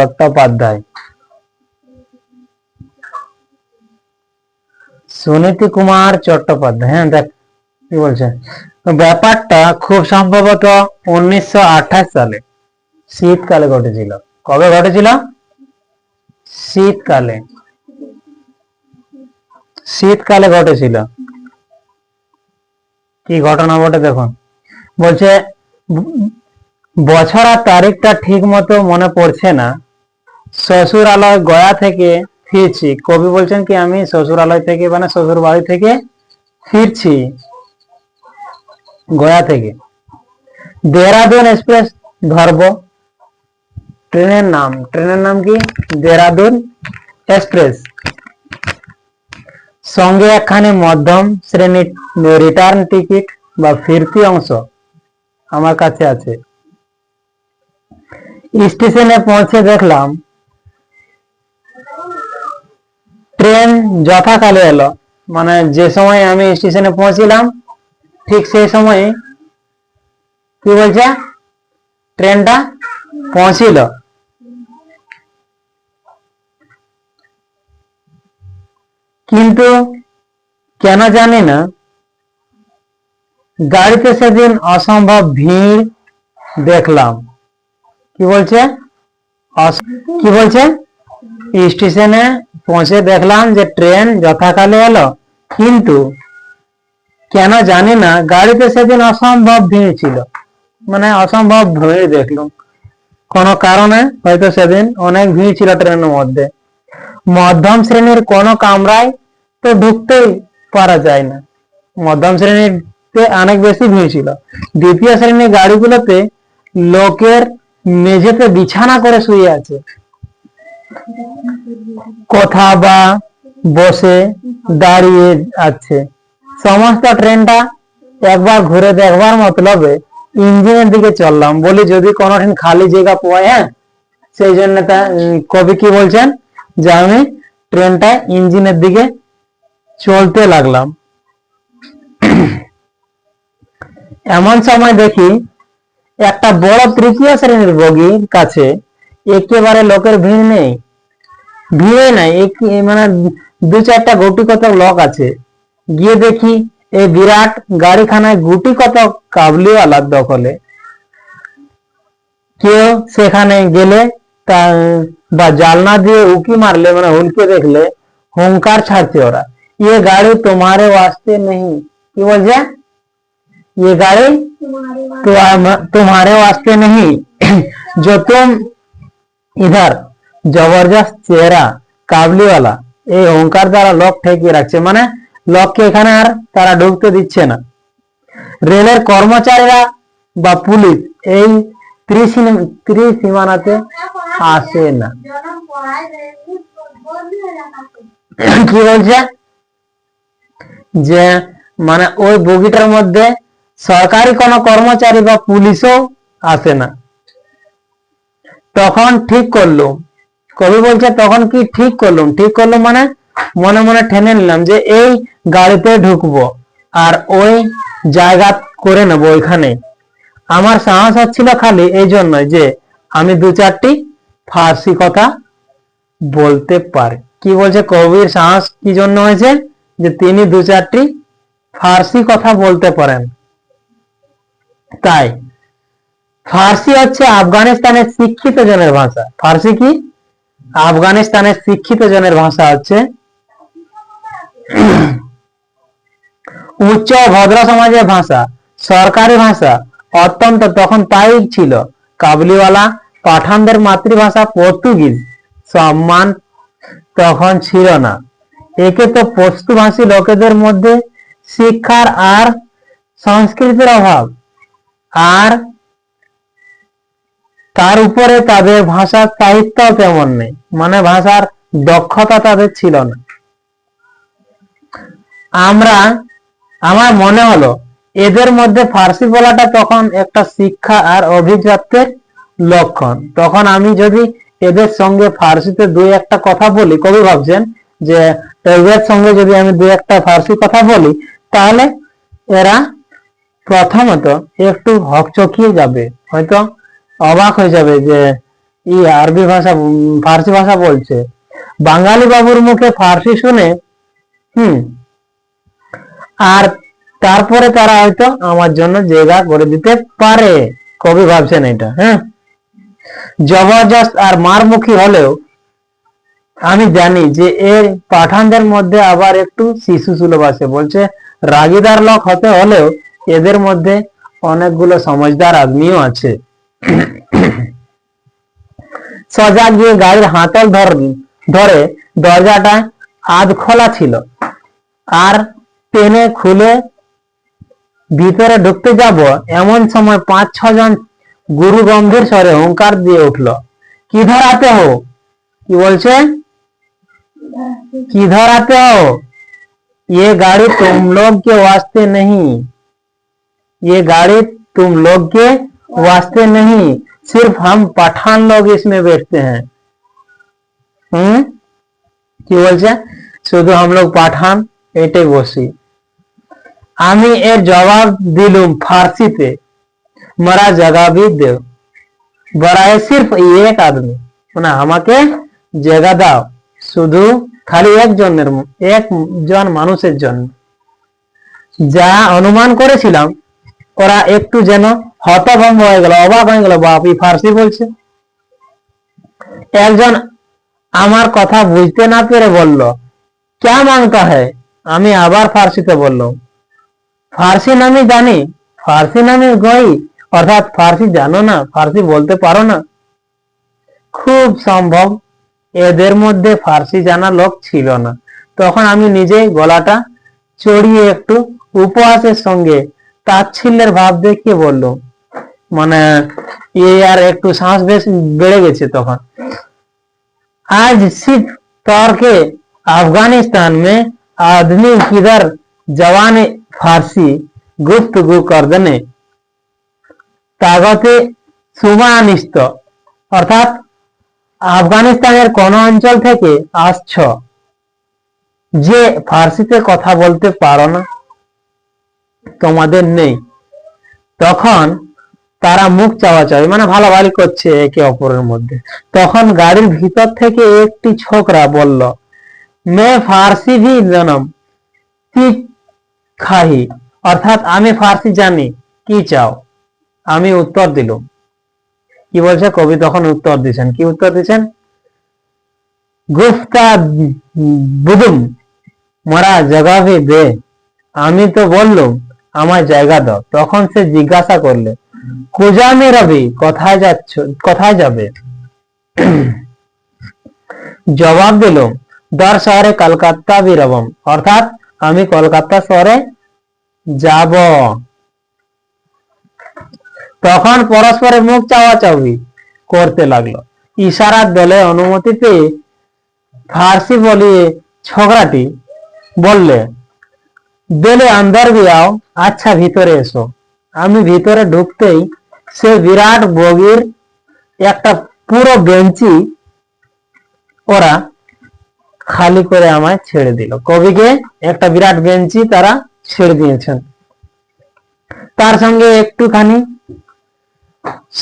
চট্টোপাধ্যায় সুনীতি কুমার চট্টোপাধ্যায় হ্যাঁ দেখ, কি বলছে? ব্যাপারটা খুব সম্ভবত উনিশশো সালে, শীতকালে ঘটেছিল। কবে ঘটেছিল? শীতকালে। শীতকালে ঘটেছিল। কি ঘটনা ঘটে দেখুন। বলছে, বছর আর তারিখটা ঠিক মতো মনে পড়ছে না। শ্বশুরালয় গয়া থেকে ফিরছি। কবি বলছেন কি, আমি শ্বশুরালয় থেকে মানে শ্বশুর বাড়ি থেকে ফিরছি গয়া থেকে। দেহরাদুন এক্সপ্রেস ধরবো। ট্রেনের নাম ট্রেনের নাম কি? দেহরাদুন এক্সপ্রেস। সঙ্গে একখানি মধ্যম শ্রেণির রিটার্ন টিকিট বা ফিরতি অংশ আমার কাছে আছে। স্টেশনে পৌঁছে দেখলাম ট্রেন যথাকালে এলো। মানে যে সময় আমি স্টেশনে পৌঁছিলাম, ঠিক সেই সময় কি বলছে? ট্রেনটা পৌঁছিল। কিন্তু কেন জানি না, গাড়িতে সেদিন অসম্ভব ভিড় দেখলাম। কি বলছে? কি বলছে? স্টেশনে পৌঁছে দেখলাম যে ট্রেন যথাকালে এলো। কিন্তু কেন জানি না, গাড়িতে সেদিন অসম্ভব ভিড় ছিল। মানে অসম্ভব ভিড় দেখলাম। কোনো কারণে হয়তো সেদিন অনেক ভিড় ছিল ট্রেনের মধ্যে। মধ্যম শ্রেণির কোন কামরায় তো ঢুকতেই পারা যায় না। মধ্যম শ্রেণীতে অনেক বেশি ভিড় ছিল। দ্বিতীয় শ্রেণির গাড়িগুলোতে লোকের মেঝেতে বিছানা করে শুয়ে আছে। কথা বা বসে দাঁড়িয়ে আছে। সমস্ত ট্রেনটা একবার ঘুরে দেখবার মতলবে ইঞ্জিনের দিকে চললাম। বলি, যদি কোনো ট্রেন খালি জায়গা পায় হ্যাঁ? সেই জন্য তা কবি কি বলছেন? যে আমি ট্রেনটা ইঞ্জিনের দিকে চলতে লাগলাম। এমন সময় দেখি একটা বড় তৃতীয় শ্রেণির বগির কাছে একেবারে লোকের ভিড় নেই। ভিড়ে নাই এক- এ মানে দু চারটা গুটি কত লোক আছে গিয়ে দেখি এই বিরাট গাড়িখানায় গুটি কত কাবলিওয়ালার দখলে কেউ সেখানে গেলে তা বা জালনা দিয়ে উকি মারলে মানে হুলকে দেখলে হুঙ্কার ছাড়ছে ওরা ये गाड़ी तुम्हारे वास्ते नहीं কি বলছে ये गाड़ी तो तुम्हारे वास्ते नहीं जो तुम इधर জবরদস্ত চেহারা, কাবলিওয়ালা। এই অহংকার দ্বারা লক ঠেকিয়ে রাখছে। মানে লককে এখানে আর তারা ঢুকতে দিচ্ছে না। রেলের কর্মচারীরা বা পুলিশ এই ত্রিসীম- ত্রিসীমানাতে আসে না। কি বলছে? যে মানে ওই বগিটার মধ্যে সরকারি কোনো কর্মচারী বা পুলিশও আসে না। তখন ঠিক করলুম কবি বলছে, তখন কি ঠিক করলুম? ঠিক করলুম মানে মনে মনে ঠেনে নিলাম যে এই গাড়িতে ঢুকবো আর ওই জায়গা করে নেব ওইখানে। আমার সাহস হচ্ছিল খালি এই জন্য যে আমি দু চারটি ফার্সি কথা বলতে পারি। কি বলছে কবির সাহস কি জন্য হয়েছে? যে তিনি দু চারটি ফার্সি কথা বলতে পারেন। তাই ফার্সি হচ্ছে আফগানিস্তানের শিক্ষিত জনের ভাষা। ফার্সি কি? আফগানিস্তানের শিক্ষিত জনের ভাষা হচ্ছে উচ্চ ভদ্র সমাজের ভাষা, সরকারি ভাষা। অত্যন্ত তখন তাই ছিল। কাবলিওয়ালা পাঠানদের মাতৃভাষা পর্তুগিজ। সম্মান তখন ছিল না। একে তো পশ্তুভাষী লোকেদের মধ্যে শিক্ষার আর সংস্কৃতির অভাব। আর তার উপরে তাদের ভাষার সাহিত্য তেমন নেই। মানে ভাষার দক্ষতা তাদের ছিল না। আমরা, আমার মনে হলো, এদের মধ্যে ফার্সি বলাটা তখন একটা শিক্ষা আর অভিজাত্যের লক্ষণ। তখন আমি যদি এদের সঙ্গে ফার্সিতে দুই একটা কথা বলি, কবি ভাবছেন যে এদের সঙ্গে যদি আমি দুই একটা ফার্সি কথা বলি, তাহলে এরা প্রথমত একটু হকচকিয়ে যাবে, হয়তো অবাক হয়ে যাবে যে ই আরবি ভাষা ফার্সি ভাষা বলছে। বাঙালি বাবুর মুখে ফার্সি শুনে, হুম, আর তারপরে তারা হয়তো আমার জন্য জায়গা করে দিতে পারে। কবি ভাবছেন এটা হ্যাঁ? জবরদস্ত আর মারমুখী হলেও আমি জানি যে এর পাঠানদের মধ্যে আবার একটু শিশু সুলভ আছে। বলছে, রাগিদার লোক হতে হলেও এদের মধ্যে অনেকগুলো সমজদার আদমিও আছে। সজাগ গিয়ে গাড়ির হাতল ধর ধরে দরজাটা আধ খোলা ছিল আর টেনে খুলে ভিতরে ঢুকতে যাব এমন সময় পাঁচ ছজন গুরু গম্ভীর স্বরে হুঙ্কার দিয়ে উঠল কিধর আতে হো কি বলছে किधर आते हो ये गाड़ी तुम लोग के वास्ते नहीं ये गाड़ी तुम लोग के वास्ते नहीं सिर्फ हम पठान लोग इसमें बैठते हैं हम्म কি বলছে শুধু हम लोग পাঠান এটাই বসি আমি এর জবাব দিলুম ফার্সিতে মরা জায়গা भी দেও বড়ায় সির্ফ এক আদমি মানে আমাকে জায়গা দাও শুধু খালি একজনের ম- একজন মানুষের জন্য যা অনুমান করেছিলাম ওরা একটু যেন হতভম্ব হয়ে গেল, অবাক হয়ে গেল বাপ ফার্সি বলছে। একজন আমার কথা বুঝতে না পেরে বলল, ক্যা মাংতা হ্যায়? আমি আবার ফার্সিতে বললাম, ফার্সি নামে জানি, ফার্সি নামে গই, অর্থাৎ ফার্সি জানো না, ফার্সি বলতে পারো না। খুব সম্ভব, এদের মধ্যে ফার্সি জানা লোক ছিল না। তখন আমি নিজেই গলাটা চড়িয়ে একটু উপহাসের সঙ্গে তাচ্ছিল্যের ভাব দেখিয়ে বললাম মানে এ আর একটু শ্বাস বেশ বেড়ে গেছে তখন आज सिर्फ तौर के अफगानिस्तान में आदमी किधर जवान फारसी गुफ्तगु कर देने তাগতে সুমানিস্ত অর্থাৎ আফগানিস্তানের কোন অঞ্চল থেকে আসছ যে ফার্সিতে কথা বলতে পারো না তোমাদের নেই। তখন তারা মুখ চাওয়াচাওয়ি মানে ভালোভালি করছে একে অপরের মধ্যে। তখন গাড়ির ভিতর থেকে একটি ছোকরা বলল, মে ফার্সি ভি জনম, কি খাহি? অর্থাৎ আমি ফার্সি জানি, কি চাও? আমি উত্তর দিলুম। কি বলছে? কবি তখন উত্তর দিচ্ছেন। কি উত্তর দিচ্ছেন? গুফতা বুদুম, মরা জগাভি দে। আমি তো বললুম আমার জায়গা দাও। তখন সে জিজ্ঞাসা করলে কুজামে রবি কোথায় যাচ্ছ, কোথায় যাবে? জবাব দিলুম দর শহরে কলকাতা বিরবম। অর্থাৎ আমি কলকাতা শহরে যাব। তখন পরস্পরের মুখ চাওয়াচাওয়ি করতে লাগল। ইশারার দলে অনুমতি পেয়ে ফার্সি বলিয়ে ছোকরাটি বললে দলে আন্দার বিয়াও আচ্ছা ভিতরে এসো। আমি ভিতরে ঢুকতেই সে বিরাট বগির একটা পুরো বেঞ্চি ওরা খালি করে আমায় ছেড়ে দিল। কবিকে একটা বিরাট বেঞ্চি তারা ছেড়ে দিয়েছেন। তার সঙ্গে একটুখানি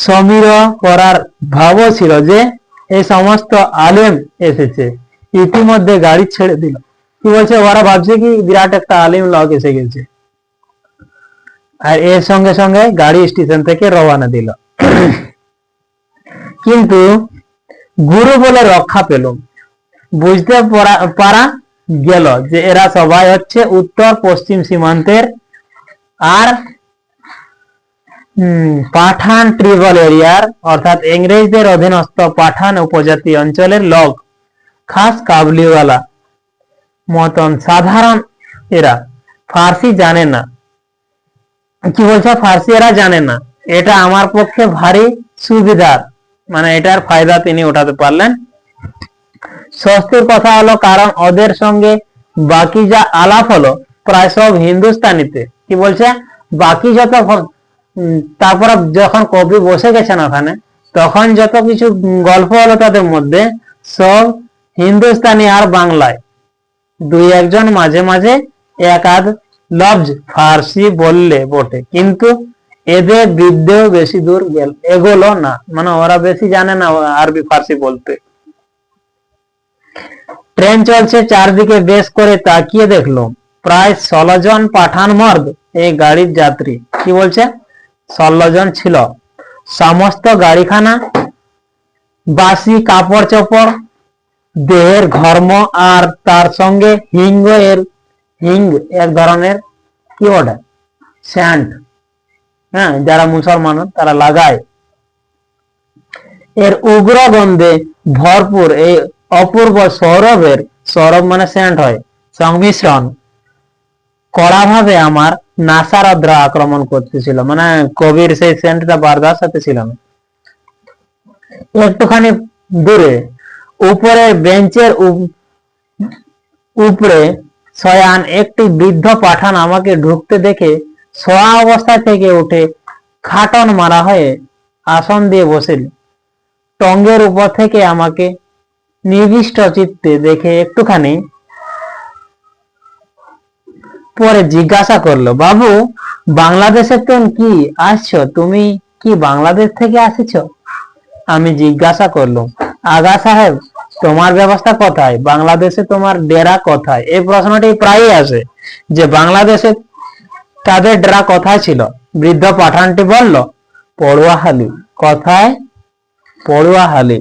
সমীর করার ভাবও ছিল যে এই সমস্ত আলেম এসেছে, ইতিমধ্যে গাড়ি ছেড়ে দিল। কি বলছে ওরা ভাবছে কি বিরাট একটা আলিম লোক এসে গেছে আর এর সঙ্গে সঙ্গে গাড়ি স্টেশন থেকে রওনা দিল কিন্তু গুরু বলে রক্ষা পেলুম বুঝতে পারা- গেল যে এরা সবাই হচ্ছে উত্তর পশ্চিম সীমান্তের আর পাঠান ট্রিবল এরিয়ার অর্থাৎ ইংরেজদের অধীনস্থ পাঠান উপজাতি অঞ্চলের লোক খাস কাবলিওয়ালা মতন সাধারণ এরা। ফার্সি জানে না। কি বলছে? ফার্সি এরা জানে না। এটা আমার পক্ষে ভারী সুবিধার। মানে এটার ফায়দা তিনি উঠাতে পারলেন। স্বস্তির কথা হলো, কারণ ওদের সঙ্গে বাকি যা আলাপ হলো, প্রায় সব হিন্দুস্তানিতে। কি বলছে? বাকি যত তারপর যখন কবি বসে গেছেন ওখানে, তখন যত কিছু গল্প হলো তাদের মধ্যে, সব হিন্দুস্তানি আর বাংলায়। দুই একজন মাঝে মাঝে এক আধ লফজ ফার্সি বললে বটে। কিন্তু এদের বৃদ্ধেও বেশি দূর গেল এগোলো না। মানে ওরা বেশি জানে না আরবি ফার্সি বলতে। ট্রেন চলছে চারদিকে বেশ করে তাকিয়ে দেখল। প্রায় ষোলো জন পাঠান মর্দ এই গাড়ির যাত্রী। কি বলছে? ষোলো জন ছিল। সমস্ত গাড়িখানা বাসি কাপড় চোপড় দেহের ঘর্ম আর তার সঙ্গে হিঙ্গ এর, হিঙ্গ এক ধরনের কি ওটা স্যান্ড হ্যাঁ যারা মুসলমান, তারা লাগায়। এর উগ্র গন্ধে ভরপুর এই অপূর্ব সৌরভের, সৌরভ মানে স্যান্ড হয়, সংমিশ্রণ। কড়াভাবে আমার নাসারদ্রা আক্রমণ করতেছিল মানে কবির সেই সেন্টটা বারদার সাথে ছিল না একটুখানি দূরে উপরে বেঞ্চের উপরে শয়ান একটি বৃদ্ধ পাঠান আমাকে ঢুকতে দেখে শোয়া অবস্থা থেকে উঠে খাটন মারা হয়ে আসন দিয়ে বসিল। টঙ্গের উপর থেকে আমাকে নির্দিষ্ট চিত্তে দেখে একটুখানি পরে জিজ্ঞাসা করল, বাবু, বাংলাদেশে তো কি আসছো? তুমি কি বাংলাদেশ থেকে আসিছো? আমি জিজ্ঞাসা করলাম, আগা সাহেব তোমার ব্যবস্থা কোথায়? বাংলাদেশে তোমার ডেরা কোথায়? এই প্রশ্নটি প্রায়ই আসে যে বাংলাদেশে তাদের ডেরা কোথায় ছিল? বৃদ্ধ পাঠানটি বলল পড়ুয়াহালি কোথায়? পড়ুয়াহালি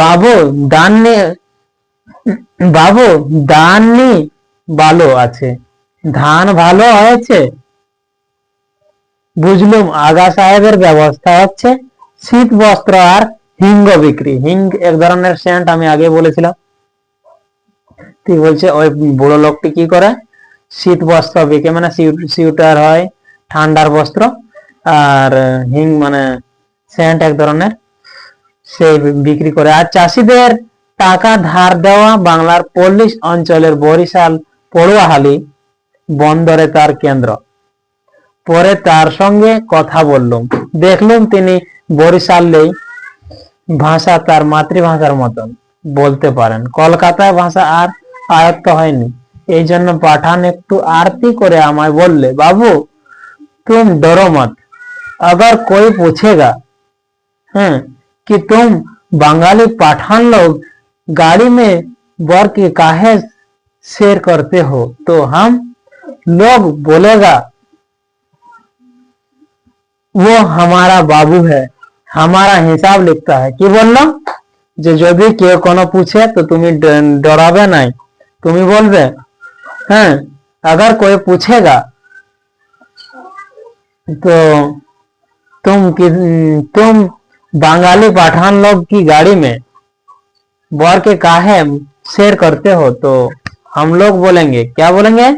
বাবু দান বাবু দান নি ভালো আছে। ধান ভালো হয়েছে? বুঝলুম, আগা সাহেবের ব্যবস্থা হচ্ছে শীত বস্ত্র আর হিঙ্গ বিক্রি। হিং এক ধরনের সেন্ট আমি আগে বলেছিলাম। তুই বলছে, ওই বুড়ো লোকটি কি করে? শীত বস্ত্র বিকে মানে সিউটার হয়, ঠান্ডার বস্ত্র, আর হিং মানে সেন্ট এক ধরনের, সে বিক্রি করে। আর চাষিদের টাকা ধার দেওয়া বাংলার পল্লিশ অঞ্চলের বরিশাল পড়ুয়াহালি বন্দরে তার কেন্দ্র। পরে তার সঙ্গে কথা বললাম। দেখলাম তিনি বরিশাল বরিশালেই ভাষা তার মাতৃভাষার মতন বলতে পারেন কলকাতায় ভাষা আর আয়ত্ত হয়নি এই জন্য পাঠান একটু আরতি করে আমায় বললে বাবু तुम डरो मत अगर कोई पूछेगा हैं कि तुम बंगाली पठान लोग गाड़ी में बर के काहे शेर करते हो तो हम लोग बोलेगा वो हमारा बाबू है हमारा हिसाब लिखता है কি বললাম যে যদি কেউ কোনো পুছে তো তুমি ড- ডরাবে নাই তুমি বলবে হ্যাঁ अगर कोई पूछेगा तो तुम कि तुम बंगाली पठान लोग की गाड़ी में बर के काहे शेयर करते हो तो हम लोग बोलेंगे क्या बोलेंगे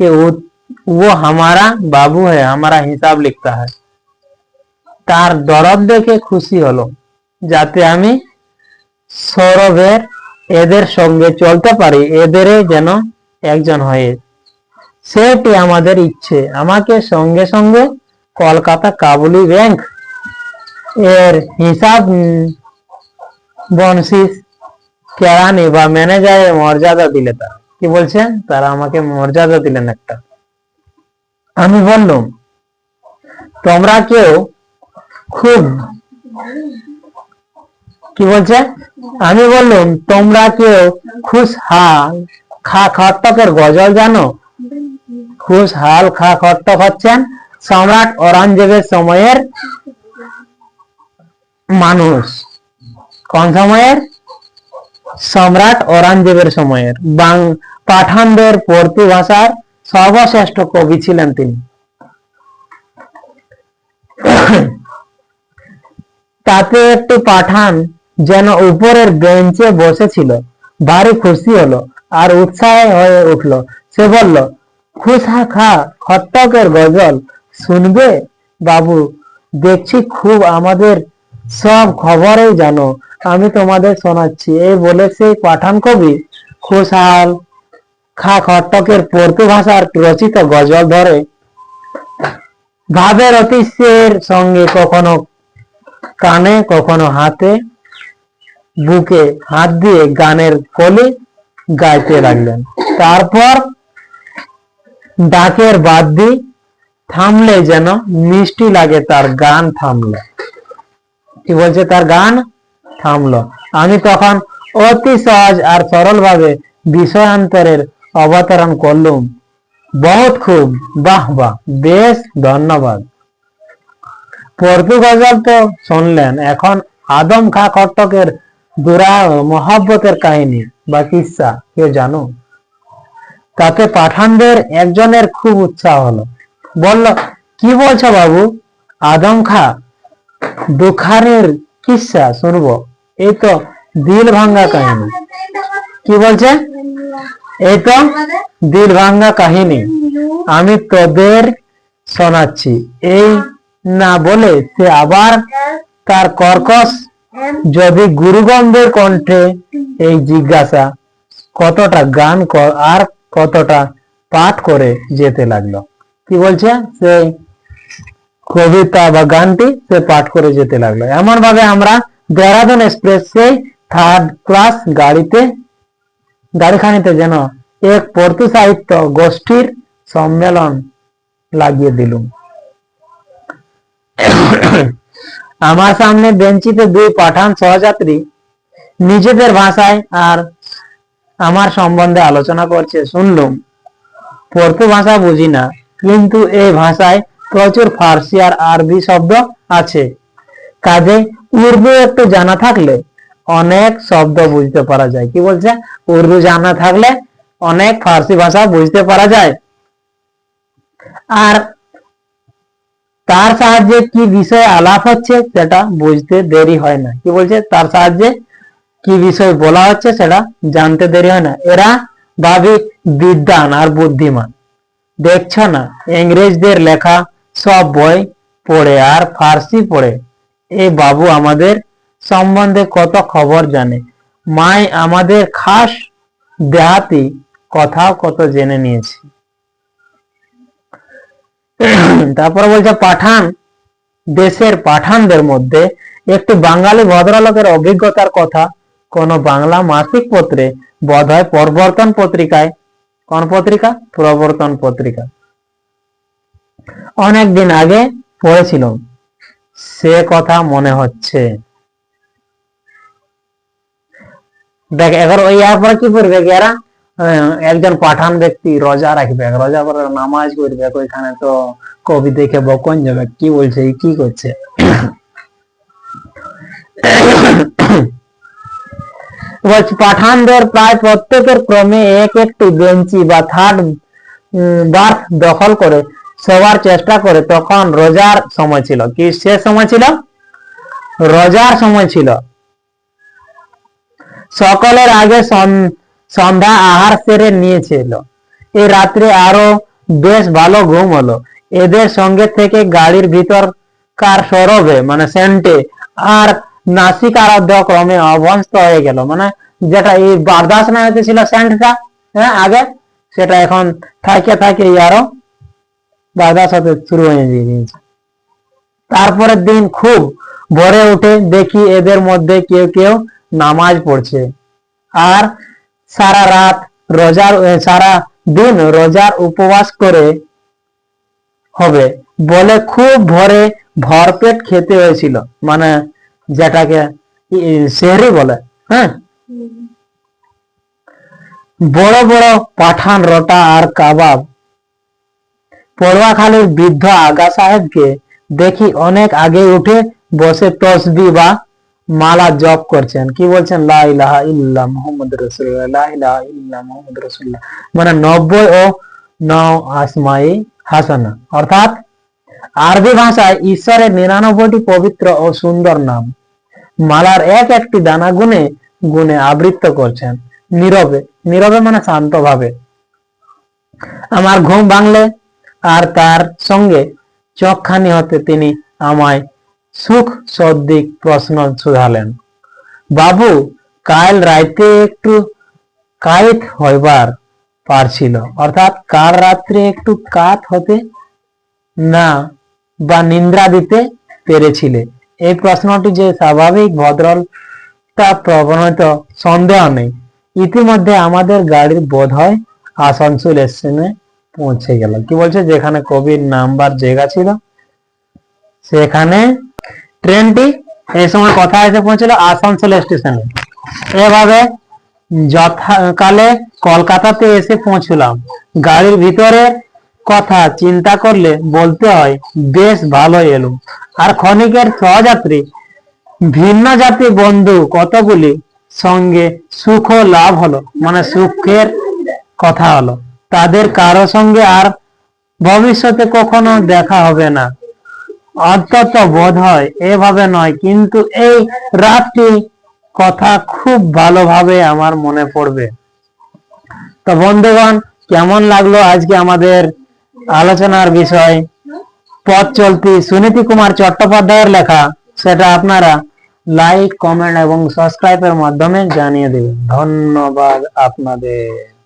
कि वो वो हमारा बाबू है हमारा हिसाब लिखता है তার দরদ দেখে খুশি হলো, যাতে আমি সৌরভের এদের সঙ্গে চলতে পারি, এদেরই যেন একজন হয়ে। সেটি আমাদের ইচ্ছে। আমাকে সঙ্গে সঙ্গে কলকাতা কাবুলি ব্যাংক এর হিসাব বনশিস কেরানি বা ম্যানেজারের মর্যাদা দিলে তারা। কি বলছেন? তারা আমাকে মর্যাদা দিলেন একটা। আমি বললাম, তোমরা কেউ খুব কি বলছে? আমি বললাম, তোমরা কেউ খুশহাল খা খট্টকের গজল জানো? খুশহাল খা খট্টক হচ্ছেন সম্রাট অরঙ্গজেবের সময়ের মানুষ। কোন সময়ের? সম্রাট অরঙ্গজেবের সময়ের। পাঠানদের পর্তু ভাষার সর্বশ্রেষ্ঠ কবি ছিলেন তিনি। তাতে একটি পাঠান, যেন উপরের বেঞ্চে বসেছিল। ভারী খুশি হলো আর উৎসাহে হয়ে উঠল। সে বলল খুশা খা খট্টকের গজল, শুনবে? বাবু, দেখছি খুব আমাদের সব খবরেই জানো। আমি তোমাদের শোনাচ্ছি। এই বলে সেই পাঠান কবি খুশহাল খা খট্টকের পর্তু ভাষার রচিত গজল ধরে। ভাবের অতিশের সঙ্গে কখনো কানে, কখনো হাতে, বুকে হাত দিয়ে গানের কলি গাইতে লাগলেন। তারপর ডাকের বাদ্যি থামলে যেন মিষ্টি লাগে তার গান থামলো। কি বলছে? তার গান থামলো। আমি তখন অতি সহজ আর সরল ভাবে বিষয়ান্তরের অবতরণ করলুম। বহুত খুব। বাহ বাহ। বেশ, ধন্যবাদ। তো শুনলেন, এখন আদম খা দুরা মহাব্বতের কাহিনী বা কিসা কেউ জানো তাতে পাঠানদের একজনের খুব উৎসাহ হলো। বলল, কি বলছো বাবু? আদম খা, দুখারের কিসা, শুনব। এই তো দিল ভাঙ্গা কাহিনী। কি বলছে? এই তো দিল ভাঙ্গা কাহিনী। আমি তোদের শোনাচ্ছি। এই না বলে সে আবার তার কর্কশ যদি গুরুগন্ধের কণ্ঠে এই জিজ্ঞাসা, কতটা গান আর কতটা পাঠ করে যেতে লাগল? কি বলছে? সে কবিতা বা গানটি সে পাঠ করে যেতে লাগল। এমন ভাবে আমরা দেহরাদুন এক্সপ্রেসে থার্ড ক্লাস গাড়িতে, গাড়িখানিতে যেন এক পর্তু সাহিত্য গোষ্ঠীর সম্মেলন লাগিয়ে দিলুম। আমার সামনে বেঞ্চিতে দুই পাঠান সহযাত্রী। নিজেদের ভাষায় আর আমার সম্বন্ধে আলোচনা করছে, শুনলুম। পর্তু ভাষা বুঝি না, কিন্তু এই ভাষায় প্রচুর ফার্সি আর আরবি শব্দ আছে। কাজে উর্দু একটু জানা থাকলে অনেক শব্দ বুঝতে পারা যায়। কি বলছে? উর্দু জানা থাকলে অনেক ফার্সি ভাষা বুঝতে পারা যায়। আর তার সাহায্যে কি বিষয়ে আলাপ হচ্ছে সেটা বুঝতে দেরি হয় না। কি বলছে? তার সাহায্যে কি বিষয় বলা হচ্ছে সেটা জানতে দেরি হয় না। এরা ভাবি বিদ্যান আর বুদ্ধিমান। দেখছ না? ইংরেজদের লেখা সব বই পড়ে আর ফার্সি পড়ে। এই বাবু আমাদের সম্বন্ধে কত খবর জানে। মাই আমাদের খাস দেহাতি কথাও কত জেনে নিয়েছে। তারপরে বলছে পাঠান দেশের পাঠানদের মধ্যে একটি বাঙালি ভদ্রলোকের অভিজ্ঞতার কথা। কোন বাংলা মাসিক পত্রে বোধহয় প্রবর্তন পত্রিকায়। কোন পত্রিকা? প্রবর্তন পত্রিকা। অনেক দিন আগে পড়েছিল সে কথা মনে হচ্ছে। দেখ এবার ওই পরে কি এরা আহ, একজন পাঠান ব্যক্তি রোজা রাখবে, রোজা করে নামাজ করবে ওইখানে তো কবি দেখে বকন যাবে, কি বলছে, কি করছে? বলছি, পাঠানদের প্রায় প্রত্যেকের ক্রমে এক একটি বেঞ্চি বা থার্ড বার্থ দখল করে সবার চেষ্টা করে, তখন রোজার সময় ছিল। কি সে সময় ছিল? রোজার সময় ছিল। সকলের আগে সন্ধ্যা আহার সেরে নিয়েছিল। এই রাত্রে আরও বেশ ভালো ঘুম হলো। এদের সঙ্গে থেকে গাড়ির ভিতর কার সরবে মানে সেন্টে। আর নাসিক আরাধ্য ক্রমে অভ্যস্ত হয়ে গেল। মানে যেটা এই বারদাস না হতেছিল সেন্টটা হ্যাঁ আগে, সেটা এখন থাকে থাকে আরও বারদাস হতে শুরু হয়ে গিয়েছে। তারপরের দিন খুব ভরে উঠে দেখি এদের মধ্যে কেউ কেউ নামাজ পড়ছে। আর সারা রাত রোজার সারা দিন রোজার উপবাস করে হবে বলে খুব ভোরে ভরপেট খেতে হয়েছিল। মানে যেটাকে শেহরি বলে হ্যাঁ? বড় বড় পাঠান, রোটা আর কাবাব। পড়ুয়াখালীর বৃদ্ধ আগা সাহেবকে দেখি অনেক আগে উঠে বসে তসবি বা মালা জপ করছেন। কি বলছেন? লা ইল্লা মুহাম্মদ রাসূলুল্লাহ, লা ইল্লা মুহাম্মদ রাসূলুল্লাহ। মানে নব্বই ও নও আসমাই হাসানা। অর্থাৎ আরবি ভাষায় ঈশ্বরের নিরানব্বইটি পবিত্র ও সুন্দর নাম। মালার এক একটি দানা গুনে গুনে আবৃত্ত করছেন। নীরবে। নীরবে মানে শান্ত ভাবে আমার ঘুম ভাঙলে আর তার সঙ্গে চোখখানি হতে তিনি আমায় সুখ সদ্দিক প্রশ্ন শুধালেন। বাবু, কাল রাইতে একটু কাইত হইবার পারছিল। অর্থাৎ কাল রাত্রে একটু কাত হতে না বা নিদ্রা দিতে পেরেছিলে। এই প্রশ্নটি যে স্বাভাবিক ভদ্রতা প্রবণত সন্দেহ নেই। ইতিমধ্যে আমাদের গাড়ির বোধ হয় আসানসোল স্টেশনে পৌঁছে গেল। কি বলছে? যেখানে কবির নাম্বার জায়গা ছিল, সেখানে ট্রেনটি এই সময় কথা এসে পৌঁছলো? আসানসোল স্টেশনে এভাবে যথাকালে কলকাতাতে এসে পৌঁছলাম। গাড়ির ভিতরে কথা চিন্তা করলে বলতে হয়, বেশ ভালো এলো। আর ক্ষণিকের সহযাত্রী, ভিন্ন জাতি বন্ধু কতগুলি সঙ্গে সুখ লাভ হলো মানে সুখের কথা হলো। তাদের কারও সঙ্গে আর ভবিষ্যতে কখনো দেখা হবে না। অন্তত বোধ হয়, এভাবে নয়। কিন্তু এই রাতটি কথা খুব ভালোভাবে আমার মনে পড়বে। তো বন্ধুগণ, কেমন লাগল আজকে আমাদের আলোচনার বিষয়? পথ চলতি সুনীতি কুমার চট্টোপাধ্যায়ের লেখা, সেটা আপনারা লাইক কমেন্ট এবং সাবস্ক্রাইবের মাধ্যমে জানিয়ে দেবেন। ধন্যবাদ আপনাদের।